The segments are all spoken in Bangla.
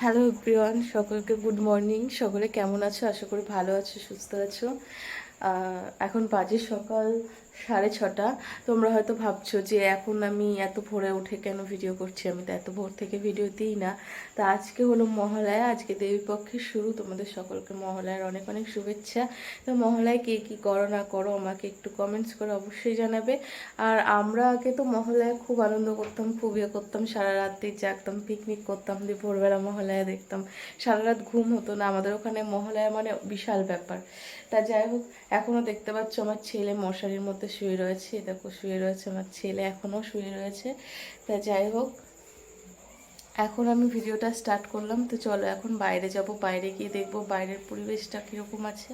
হ্যালো এভরিওয়ান সকলকে গুড মর্নিং সকলে কেমন আছো? আশা করি ভালো আছো, সুস্থ আছো। এখন বাজে সকাল। সাড়ে ছটা। তোমরা হয়তো ভাবছ যে এখন আমি এত ভোরে উঠে কেন ভিডিও করছি? আমি তো এত ভোর থেকে ভিডিও দিই না। তা আজকে হলো মহালয়া, আজকে দেবীপক্ষের শুরু। তোমাদের সকলকে মহালয়ার অনেক অনেক শুভেচ্ছা। তো মহালয়ায় কে কী করো না করো আমাকে একটু কমেন্টস করে অবশ্যই জানাবে। আর আমরা আগে তো মহালয়ায় খুব আনন্দ করতাম, খুব ইয়ে করতাম। সারা রাত দিয়ে জাগতাম পিকনিক করতাম, দিয়ে ভোরবেলা মহালয়া দেখতাম। সারা রাত ঘুম হতো না। আমাদের ওখানে মহালয়া মানে বিশাল ব্যাপার। তা যাই হোক এখনও দেখতে পাচ্ছ আমার ছেলে মশারির মধ্যে শুয়ে রয়েছে এটা শুয়ে রয়েছে আমার ছেলে এখনও শুয়ে রয়েছে। তা যাই হোক এখন আমি ভিডিওটা স্টার্ট করলাম, তো চলো এখন বাইরে যাব, বাইরে গিয়ে দেখব বাইরের পরিবেশটা কীরকম আছে।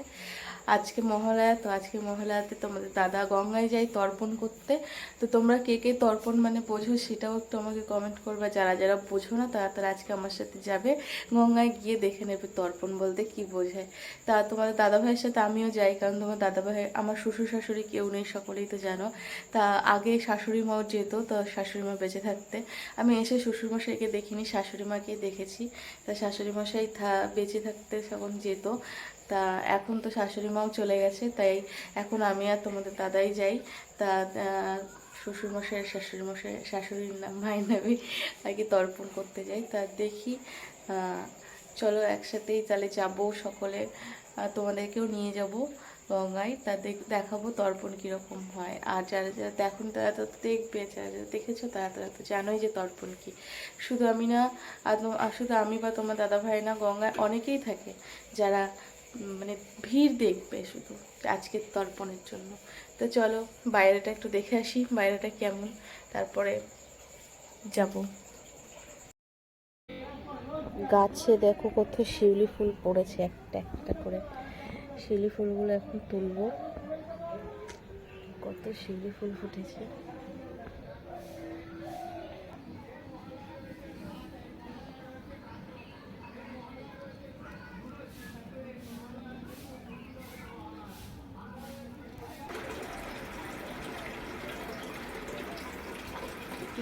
আজকে মহালয়া, তো আজকে মহালয়াতে তোমাদের দাদা গঙ্গায় যাই তর্পণ করতে। তো তোমরা কে কে তর্পণ মানে বোঝো সেটাও একটু আমাকে কমেন্ট করবে যারা যারা বোঝো না তারা তারা আজকে আমার সাথে যাবে। গঙ্গায় গিয়ে দেখে নেবে তর্পণ বলতে কি বোঝায়। তা তোমাদের দাদা ভাইয়ের সাথে আমিও যাই, কারণ তোমার দাদা ভাই আমার শ্বশুর শাশুড়ি কেউ নেই, সকলেই তো জানো। তা আগে শাশুড়ি মাও যেত, তো শাশুড়ি মা বেঁচে থাকতে। আমি এসে শ্বশুরমশাইকে দেখিনি, শাশুড়ি মাকে দেখেছি। তা শাশুড়ি মশাই থা, বেঁচে থাকতে তখন যেত, তা এখন তো শাশুড়ি মাও চলে গেছে, তাই এখন আমি আর তোমাদের দাদাই যাই। তা শ্বশুরমশাই শাশুড়ি মশাই, শাশুড়ির নাম, মায়ের নামে কি তর্পণ করতে যাই। তা দেখি চলো একসাথেই তাহলে যাব সকলে তোমাদেরকেও নিয়ে যাব। গঙ্গায়, তা দেখ- দেখাবো তর্পণ কীরকম হয়। আর যারা যারা দেখুন, তারা তো দেখবে, যারা যারা দেখেছ, তারা তারা তো জানোই যে তর্পণ কি। শুধু আমি না শুধু আমি বা তোমার দাদা ভাই না, গঙ্গায় অনেকেই থাকে যারা মানে ভিড় দেখবে শুধু আজকের তর্পণের জন্য। তো চলো, বাইরেটা একটু দেখে আসি, বাইরেটা কেমন। তারপরে যাব। গাছে দেখো কত শিউলি ফুল পড়েছে, একটা একটা করে। শিউলি ফুলগুলো এখন তুলবো। কত শিউলি ফুল ফুটেছে।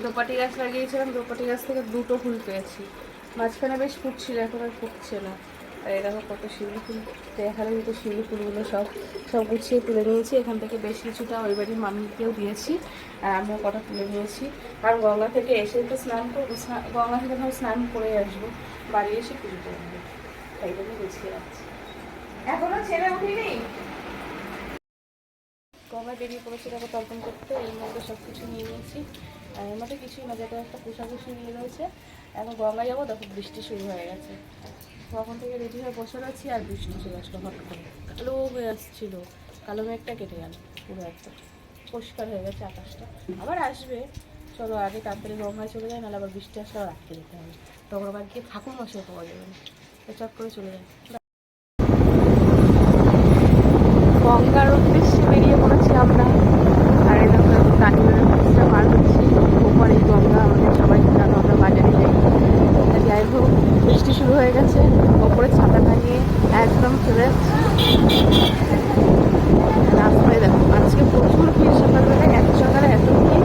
দোপাটি গাছ লাগিয়েছিলাম, দোপাটি গাছ থেকে দুটো ফুল পেয়েছি। মাঝখানে বেশ ফুটছিল, এখন আর ফুটছে না। আর এখানে কত শিউলি ফুল, দেখালে কিন্তু শিউলি ফুলগুলো সব সব গুছিয়ে তুলে নিয়েছি। এখান থেকে বেশ কিছুটা ওই বাড়ির মামিকেও দিয়েছি, আর আমিও কটা তুলে নিয়েছি। আর গঙ্গা থেকে এসে তো স্নান করব গঙ্গা থেকে ধরো স্নান করে আসব। বাড়ি এসে পুজো করে নেব। তাই জন্য গুছিয়ে রাখছি। এখনও ছেলে উঠিনি? গঙ্গা বেরিয়ে পড়েছে দেখো তর্পণ করতে এর মধ্যে সব কিছু নিয়ে নিয়েছি। আর এর মধ্যে কিছুই না যাতে একটা পোশাকুশি নিয়ে রয়েছে। এখন গঙ্গা যাব, দেখো বৃষ্টি শুরু হয়ে গেছে। তখন থেকে রেডি হয়ে বসে রয়েছি আর বৃষ্টি চলে আসলো হট করে। কালো হয়ে আসছিল। কালো মেঘটা কেটে গেল, পুরো একটা। পরিষ্কার হয়ে গেছে আকাশটা। আবার আসবে। চলো আগে তাড়াতাড়ি গঙ্গায় চলে যায় নাহলে আবার বৃষ্টি আসলে রাখতে যেতে হবে। তখন আবার গিয়ে ঠাকুর মশাই পাওয়া যাবে না। চট করে চলে যায় গঙ্গার উদ্দেশ্যে বেরিয়ে পড়েছি আমরা আর এই দেখো কাটিমের ব্রিজটা পার হচ্ছি ওপরে গঙ্গা আমাদের সবাই জানো আমরা বাজারে যাই তা যাই হোক বৃষ্টি শুরু হয়ে গেছে ওপরে ছাতা টাঙিয়ে যাচ্ছি রাস্তায় দেখো আজকে প্রচুর ভিড় সকালবেলায় এত সকালে এত ভিড়